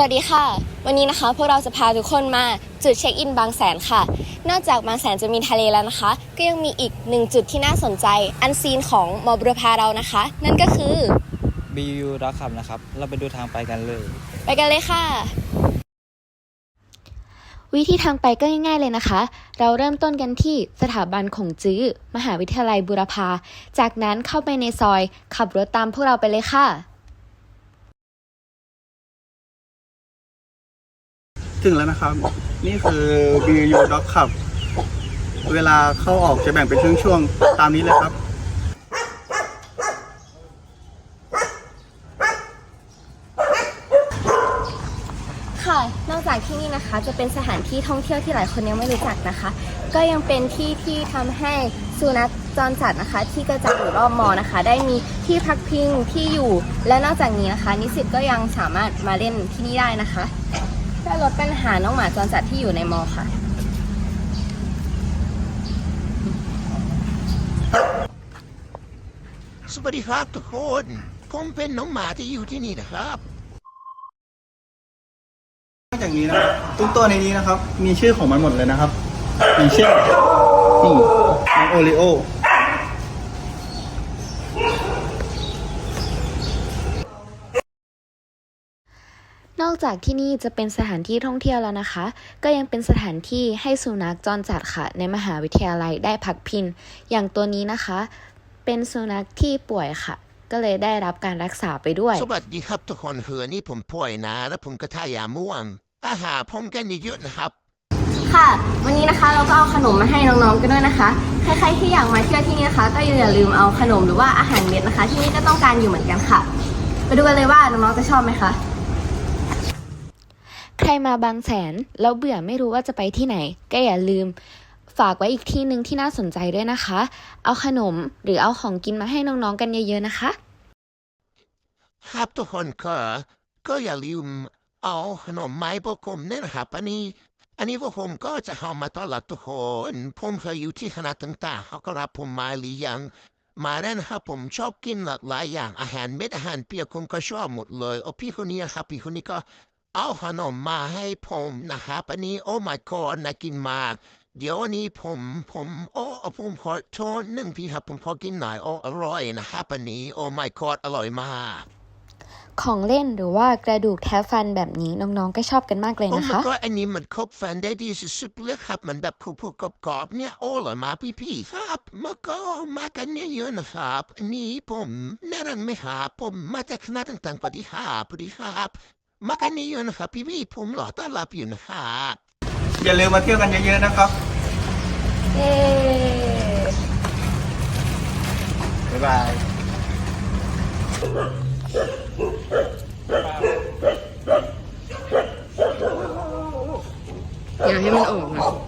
สวัสดีค่ะ วันนี้นะคะพวกเราจะพาทุกคนมาจุดเช็คอินบางแสนค่ะ นอกจากบางแสนจะมีทะเลแล้วนะคะ ก็ยังมีอีกหนึ่งจุดที่น่าสนใจ อันซีนของมอบุรพาเรานะคะ นั่นก็คือ BU รักคำนะครับ เราไปดูทางไปกันเลย ไปกันเลยค่ะ วิธีทางไปก็ง่ายๆเลยนะคะ เราเริ่มต้นกันที่สถาบันของจื้อ มหาวิทยาลัยบุรพา จากนั้นเข้าไปในซอย ขับรถตามพวกเราไปเลยค่ะ ถึงแล้วนะครับ นี่คือ BU Dog Club เวลาเข้าออกจะแบ่งเป็นช่วงๆตามนี้เลยครับ ค่ะ นอกจากที่นี่นะคะ จะเป็นสถานที่ท่องเที่ยวที่หลายคนยังไม่รู้จักนะคะ ก็ยังเป็นที่ที่ทำให้สุนัขจรจัดนะคะ ที่กระจายอยู่รอบมอนะคะ ได้มีที่พักพิงที่อยู่ และนอกจากนี้นะคะ นิสิตก็ยังสามารถมาเล่นที่นี่ได้นะคะ พื่อลดปัญหาน้องหมาจรจัดที่อยู่ในมอค่ะ สวัสดีครับทุกคน ผมเป็นน้องหมาที่อยู่ที่นี่นะครับ นอกจากนี้นะครับทุกตัวในนี้นะครับ มีชื่อของมันหมดเลยนะครับ อย่างเช่นนี่น้องโอริโอ น อกจากที่นี่จะเป็นสถานที่ท่องเที่ยวแล้วนะคะ ก็ยังเป็นสถานที่ให้สุนัขจรจัดค่ะ ในมหาวิทยาลัยได้พักพิงอย่างตัวนี้นะคะ เป็นสุนัขที่ป่วยค่ะ ก็เลยได้รับการรักษาไปด้วย สวัสดีครับทุกคนเฮือนี่ผมป่วยนะ แล้วผมก็ทายาม่วง อาหารผมกันเยอะๆนะครับ ค่ะ วันนี้นะคะเราก็เอาขนมมาให้น้องๆกันด้วยนะคะ ใครๆที่อยากมาเที่ยวที่นี่นะคะ ก็อย่าลืมเอาขนมหรือว่าอาหารเม็ดนะคะ ที่นี่ก็ต้องการอยู่เหมือนกันค่ะ ไปดูกันเลยว่าน้องๆจะชอบไหมคะใค รมาบางแสนแล้วเบื่อไม่รู้ว่าจะไปที่ไหน ก็อย่าลืมฝากไว้อีกที่หนึ่งที่น่าสนใจด้วยนะคะ เอาขนมหรือเอาของกินมาให้น้องๆกันเยอะๆนะคะ ครับทุกคนก็ก็อย่าลืมเอาขนมไม้พวกผมเนี่ยนะครับอันนี้อันนี้พวกผมก็จะเอามาต้อนรับทุกคนผมเคยอยู่ที่คณะต่างๆเขาก็รับผมมาหรือยังมาแล้วนะครับผมชอบกินหลากหลายอย่างอาหารเม็ดอาหารเปียกผมก็ชอบหมดเลยโอ้พี่คนนี้ครับพี่คนนี้ก็ เอาขนมมาให้ผมนะครับ อันนี้โอ้ my god น่ากินมาก เดี๋ยวอันนี้ผมผมโอ้ผมขอโทษหนึ่งพี่ครับ ผมขอกินหน่อยโอ้อร่อยนะครับอันนี้โอ้ my god อร่อยมากของเล่นหรือว่ากระดูกแท้ฟันแบบนี้น้องๆ ก็ชอบกันมากเลยโอ้นะมันคะก็อันนี้มันครบแฟนได้ดีสุดๆเลยครับ มันแบบคุกๆกรอบๆเนี่ยโอ้เลยมาพี่ๆครับมาก็มากันเยอะๆนะครับอันนี้ผมแน่นอนไหมครับผมมาจากคณะต่างๆปฏิหารปฏิครับ มากันเยอะๆนะครับพี่ๆผมรอต้อนรับอยู่นะครับอย่าลืมมาเที่ยวกันเยอะๆนะครับ เย้บ๊ายบายอย่าให้มันออกนะ